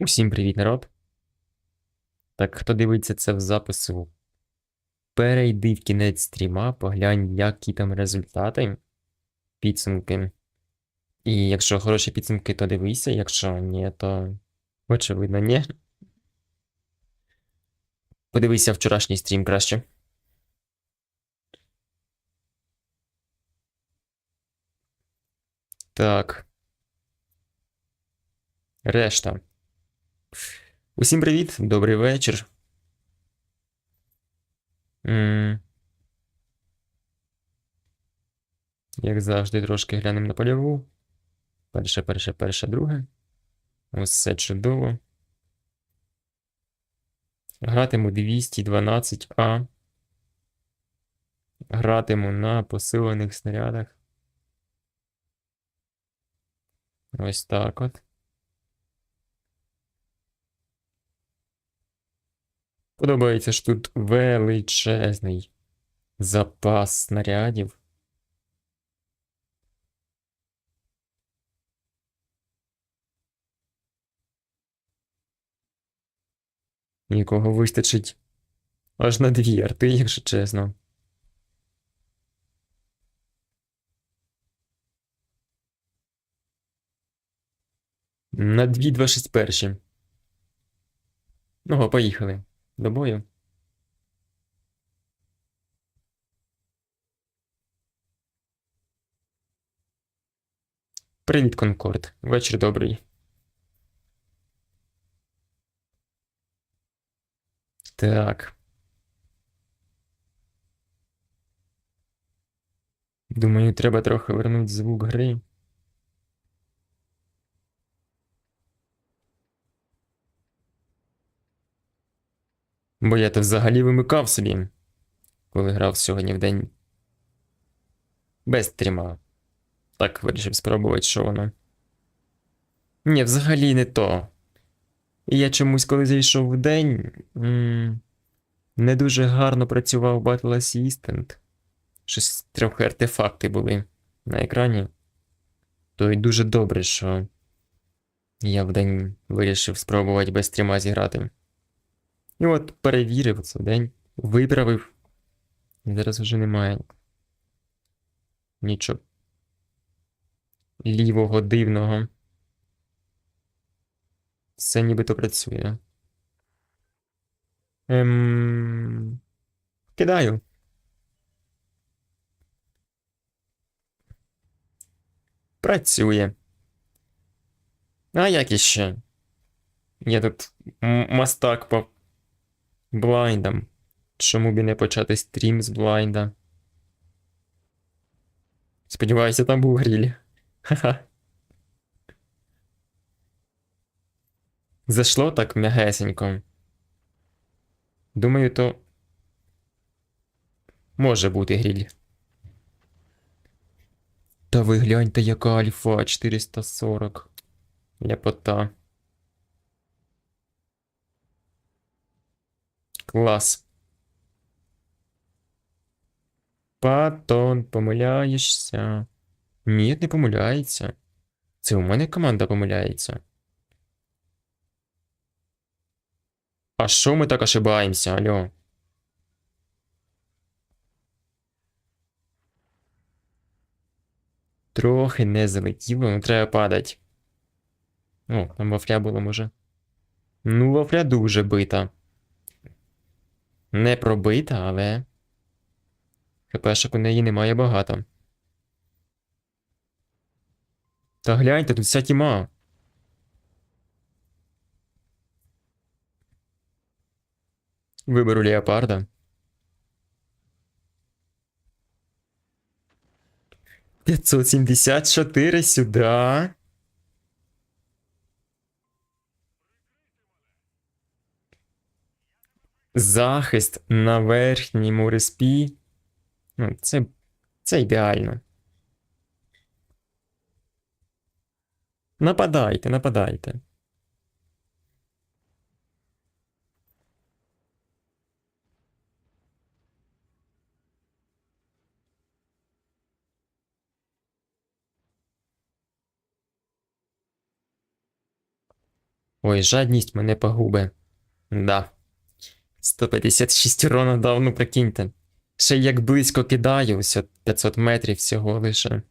Усім привіт, народ. Так, хто дивиться це в запису, перейди в кінець стріма, поглянь, які там результати, підсумки. І якщо хороші підсумки, то дивися, якщо ні, то очевидно, ні. Подивися вчорашній стрім краще. Так. Решта. Усім привіт, добрий вечір. Як завжди, трошки глянемо на польову. Перше, перше, перше, друге. Усе чудово. Гратиму 212А. Гратиму на посилених снарядах. Ось так от. Подобається, що тут величезний запас снарядів. Нікого вистачить аж на дві арти, якщо чесно. На дві 261. Ну, поїхали. До бою. Привіт, Конкорд. Вечір добрий. Так. Думаю, треба трохи вернути звук гри. Бо я то взагалі вимикав собі, коли грав сьогодні в день. Без стріма. Так вирішив спробувати, що воно. Ні, взагалі не то. І я чомусь, коли зайшов в день, не дуже гарно працював Battle Assistant. Щось трохи артефакти були на екрані. То й дуже добре, що я в день вирішив спробувати без стріма зіграти. І от перевірив це день, виправив. І зараз вже немає нічого лівого дивного. Все нібито працює. Ем... Кидаю. Працює. А як іще? Я тут мастак по блайндам. Чому б і не почати стрім з блайнда? Сподіваюся, там був гріль. Ха-ха. Зашло так м'ягесенько. Думаю, то може бути гріль. Та ви гляньте, яка альфа 440. Ляпота. Клас. Патон, помиляєшся. Ні, не помиляється. Це у мене команда помиляється. А що ми так ошибаємося, алло? Трохи не залетіло, ну треба падати. О, там вафля була, може. Ну, вафля дуже бита. Не пробита, але. ХПшок у неї немає багато. Та гляньте, тут вся тіма. Виберу леопарда. П'ятсот сімдесят чотири сюди. Захист на верхньому респі. Ну, це, це ідеально. Нападайте, нападайте. Ой, жадність мене погубе. Да. 156 урона дав, ну прикиньте. Ще як близько кидаю, ось 500 метрів всього лише.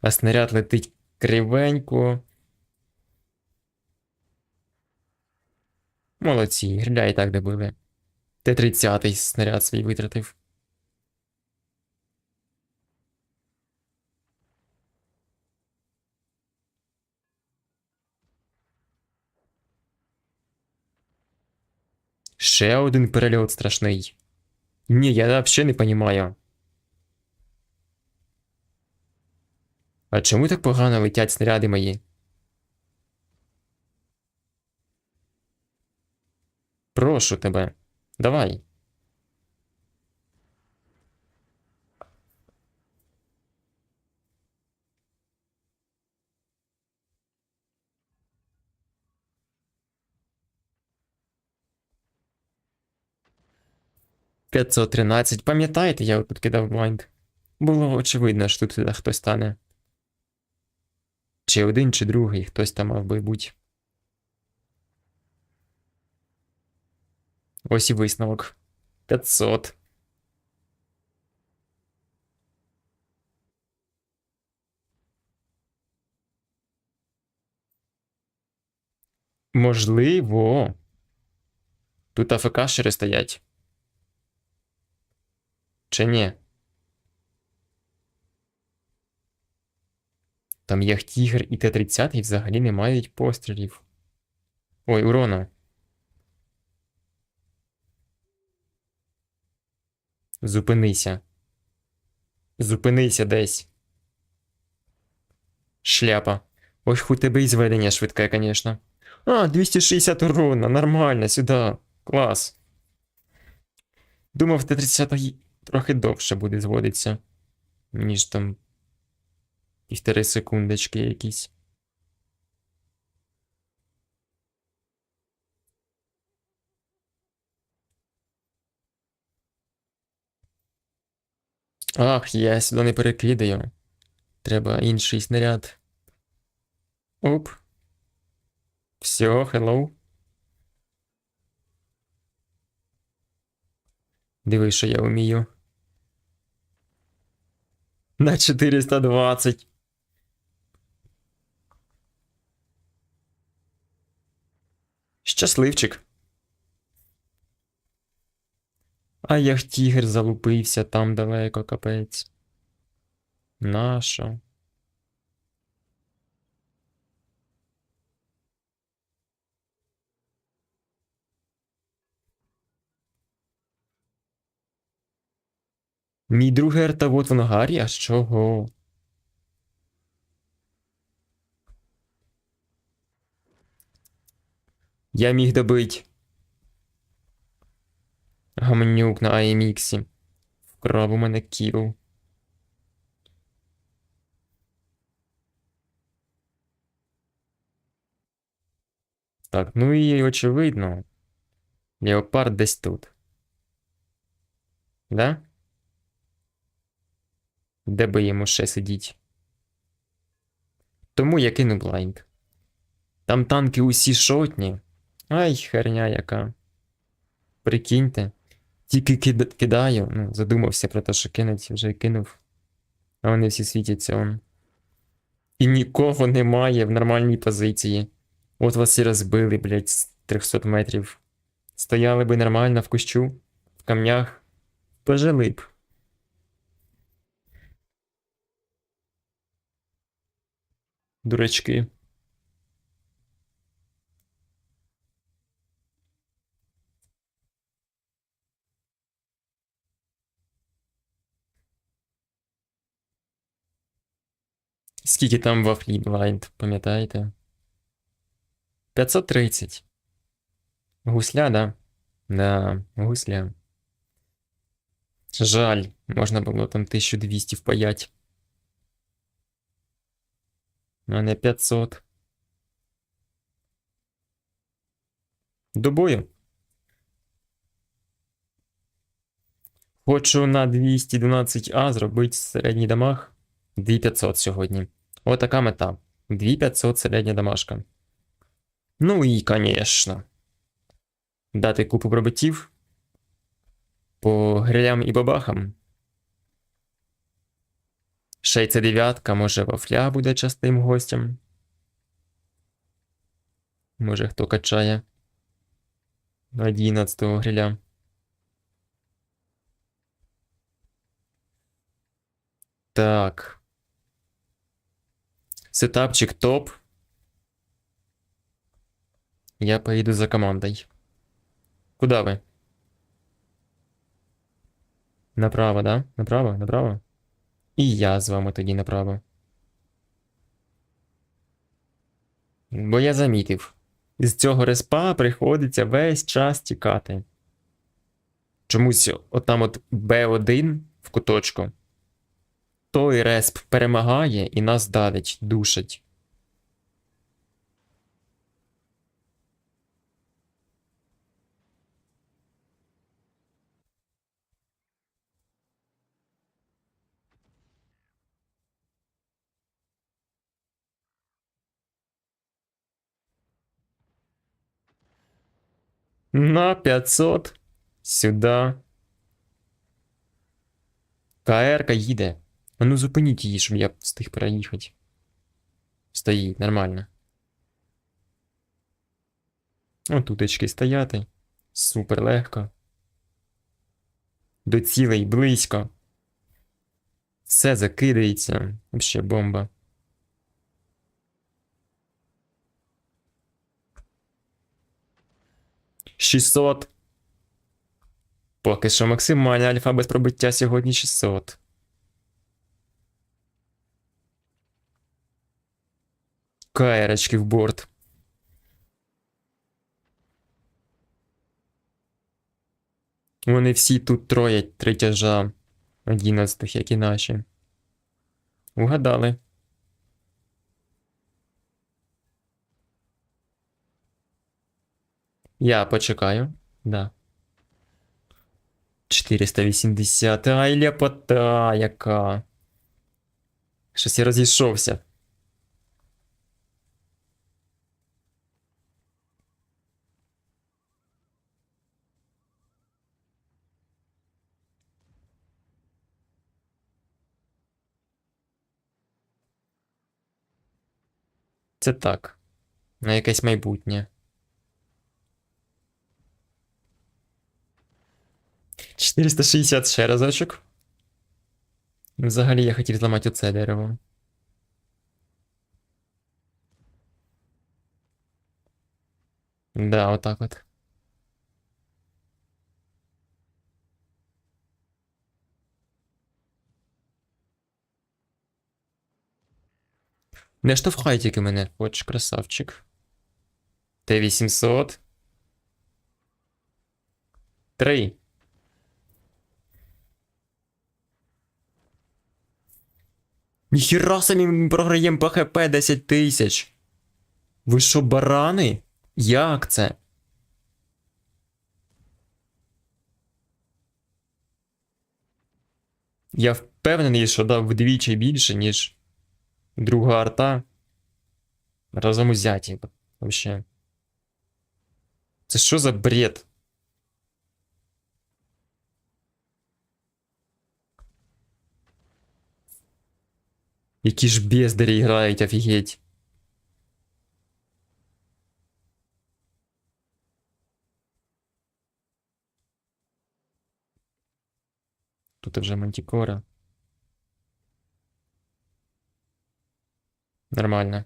А снаряд летить кривенько. Молодці, гриля так добили. Т-30 снаряд свій витратив. Ще один перельот страшний. Ні, я взагалі не понимаю. А чому так погано летять снаряди мої? Прошу тебе. Давай. П'ятсот тринадцять. Пам'ятаєте, я тут кидав блайнд? Було очевидно, що тут хтось стане. Чи один, чи другий, хтось там мав би бути. Ось і висновок. 500. Можливо. Тут АФК стоять. Чи ні? Там Яхтігр і Т-30 взагалі не мають пострілів. Ой, урона. Зупинися. Зупинися десь. Шляпа. Ось хуй тебе і зведення швидке, конечно. А, 260 урона, нормально, сюди. Клас. Думав, Т-30 трохи довше буде зводитися, ніж там півтори секундочки якісь. Ах, я сюди не перекидаю. Треба інший снаряд. Оп. Все, hello. Диви, що я вмію. На 420. Щасливчик. А як тігр залупився там далеко, капець. Нащо? Мій другий артавод в ангарі, а з чого? Я міг добить. Гамнюк на AMX. Вкрав у мене кіл. Так, ну і очевидно. Леопард десь тут. Да? Де би йому ще сидіть? Тому я кину блайнд. Там танки усі шотні. Ай, херня яка. Прикиньте. Тільки кид- кидаю, ну, задумався про те, що кинуть, вже кинув. А вони всі світяться он. І нікого немає в нормальній позиції. От вас і розбили, блядь, з 300 метрів. Стояли би нормально в кущу, в камнях. Пожили б. Дурачки. Скільки там вафлі блайнд, пам'ятаєте? 530. Гусля, да? Да, гусля. Жаль, можна було там 1200 впаять. А не 500. До бою. Хочу на 212А зробити середній дамаг 2500 сьогодні. Отака мета. 2500 середня дамажка. Ну і, конечно. Дати купу пробиттів по грилям і бабахам. Ще й це дев'ятка, може вафля буде частим гостем. Може хто качає 11 гриля. Так. Сетапчик топ. Я поїду за командой. Куда ви? Направо, да? Направо, направо. І я з вами тоді направо. Бо я замітив. з цього респа приходиться весь час тікати. Чомусь отам от Б1 в куточку. Той респ перемагає і нас давить, душить. На 500. Сюда. КР-ка їде. А ну зупиніть її, щоб я встиг переїхати. Стоїть, нормально. О, тутечки стояти. Супер легко. До цілей близько. Все закидається. Вообще бомба. Шістсот. Поки що максимальна альфа без пробиття сьогодні 600. Каєрочки в борт. Вони всі тут троять три тяжа 11, як і наші. Угадали. Я почекаю. Да. 480. Ай, ляпота яка. Щось я розійшовся. Це так. На якесь майбутнє. 460 ще разочок. Взагалі я хотів зламати оце дерево. Да, отак от. Не штовхай тільки мене, хоч красавчик. Т-800. Три. Ніхіра самі ми програємо по ХП 10 тисяч. Ви що, барани? Як це? Я впевнений, що дав вдвічі більше, ніж друга арта. Разом узяті. Вообще. Це що за бред? Які ж бездарі грають, офігеть. Тут вже мантикора. Нормально.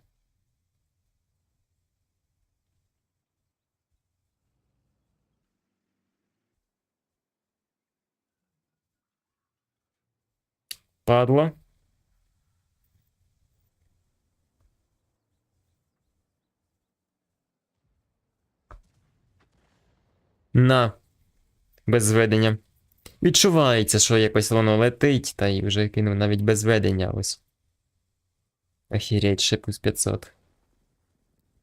Падла. На. Без зведення. Відчувається, що якось воно летить, та й вже кинув навіть без ведення ось. Охереть, ще плюс 500.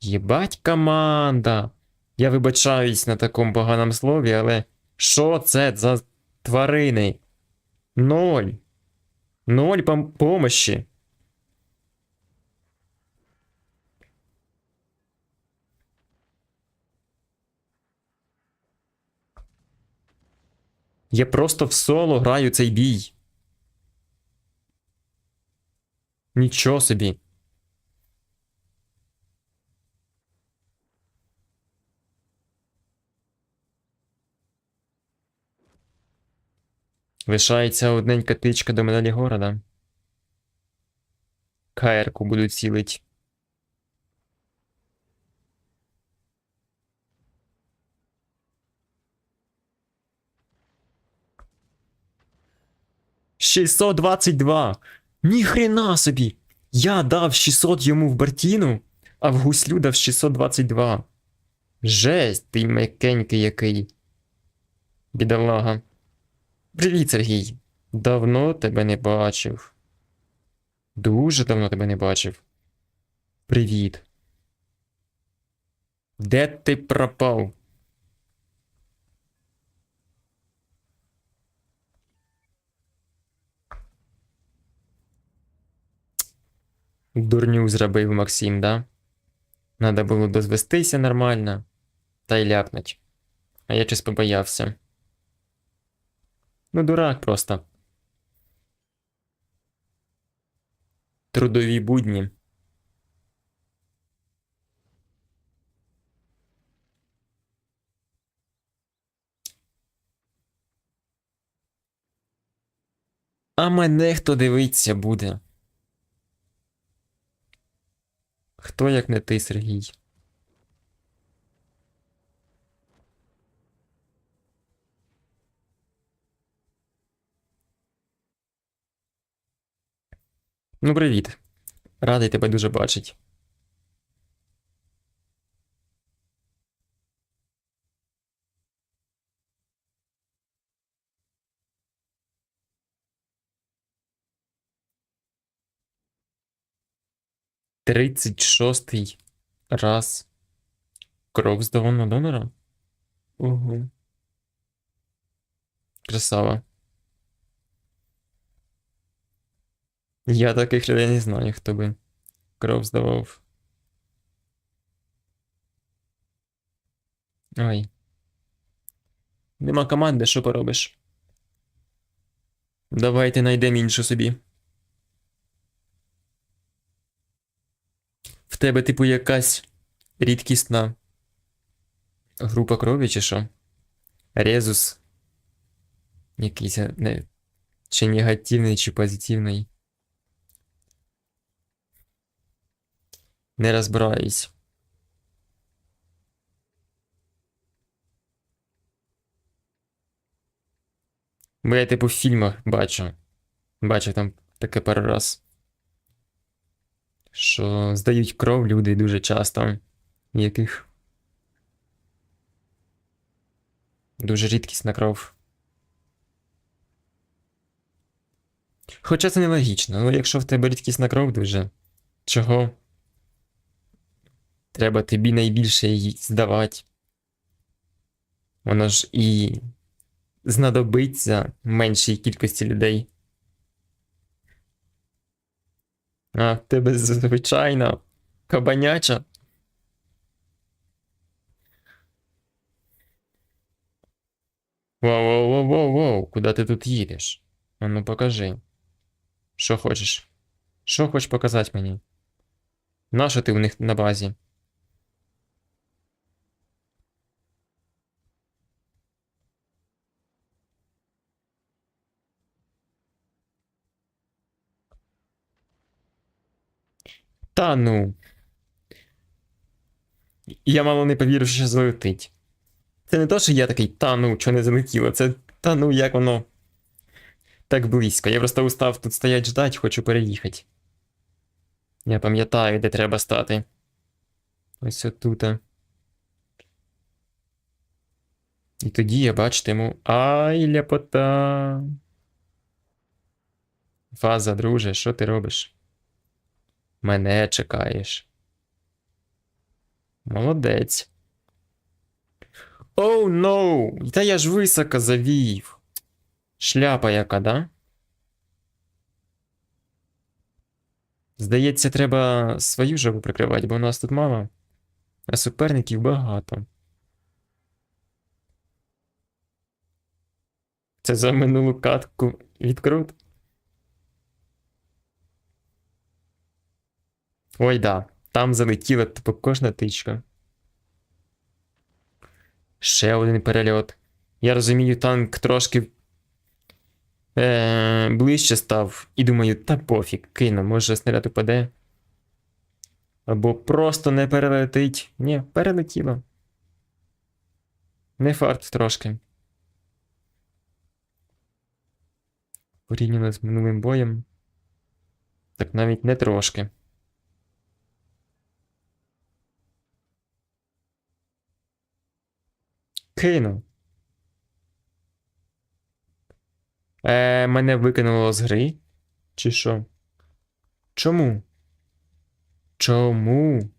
Єбать команда! Я вибачаюсь на такому поганому слові, але що це за тварини? Ноль. Ноль пом помощі. Я просто в соло граю цей бій. Нічого собі. Лишається одненька тичка до медалі города. КР-ку буду цілить. Шістсот двадцять два. Ніхрена собі! Я дав 600 йому в Бартіну, а в гуслю дав 622. Жесть, ти м'якенький який. Бідолага. Привіт, Сергій. Давно тебе не бачив. Дуже давно тебе не бачив. Привіт. Де ти пропав? Дурню зробив Максим, да? Надо було дозвестися нормально. Та й ляпнуть. А я щось побоявся. Ну, дурак просто. Трудові будні. А мене хто дивиться буде? Хто як не ти, Сергій? Ну, привіт. Радий тебе дуже бачить. Тридцять шостий раз. Кров з донора донора? Угу. Красава. Я таких людей не знаю, хто би кров здавав. Ой. Нема команди, що поробиш? Давайте знайдемо іншу собі. В тебе, типу, якась рідкісна група крові, чи що? Резус. Якийсь не... чи негативний, чи позитивний. Не розбираюсь. Бо я типу в фільмах бачу. Бачив там таке пару раз. Що здають кров люди дуже часто. Яких. Дуже рідкісна кров. Хоча це нелогічно, ну якщо в тебе рідкісна кров дуже. Чого? Треба тобі найбільше її здавати. Воно ж і знадобиться меншій кількості людей. А в тебе звичайно кабаняча. Воу-воу-воу-воу-воу, куди ти тут їдеш? А ну покажи. Що хочеш? Що хочеш показати мені? Нащо ти у них на базі? Та ну. Я мало не повірив, що злетить. Це не то, що я такий та ну, що не залетіло, це та ну, як воно так близько. Я просто устав тут стоять ждать, хочу переїхати. Я пам'ятаю, де треба стати. Ось отут. І тоді я бачитиму. Ай, ляпота. Фаза, друже, що ти робиш? Мене чекаєш. Молодець. Оу, oh, ноу! No. Та я ж високо завів. Шляпа яка, да? Здається, треба свою жабу прикривати, бо у нас тут мало, а суперників багато. Це за минулу катку відкрут. Ой, да. Там залетіла типу кожна тичка. Ще один перельот. Я розумію, танк трошки е, ближче став. І думаю, та пофіг, кину, може снаряд упаде. Або просто не перелетить. Ні, перелетіло. Не фарт трошки. Порівняно з минулим боєм. Так навіть не трошки. Кину. Е, мене викинуло з гри? Чи що? Чому? Чому?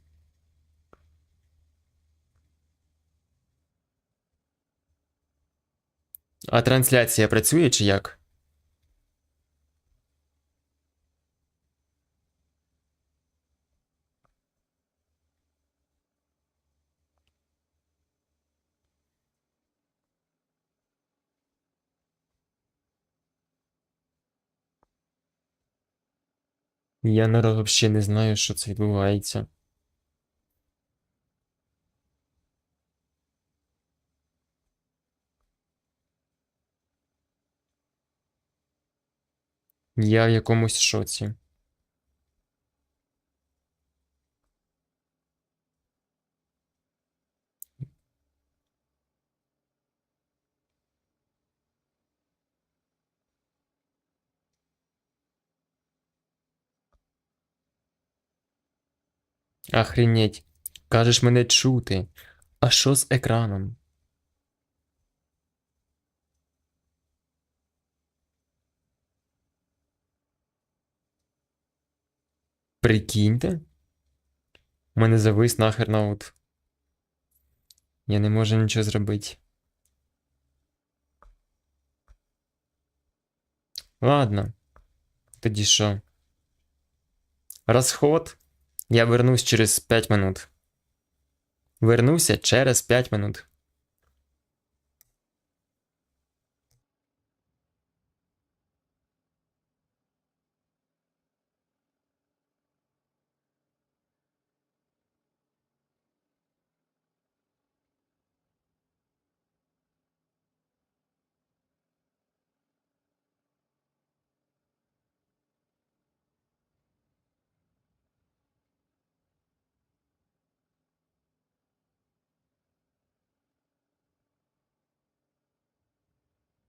А трансляція працює чи як? Я народ взагалі не знаю, що це відбувається. Я в якомусь шоці. Охренеть. Кажеш мене чути. А що з екраном? Прикиньте. У мене завис нахер ноут. Я не можу нічого зробити. Ладно. Тоді що? Розход. Я вернусь через 5 минут. Вернуся через 5 минут.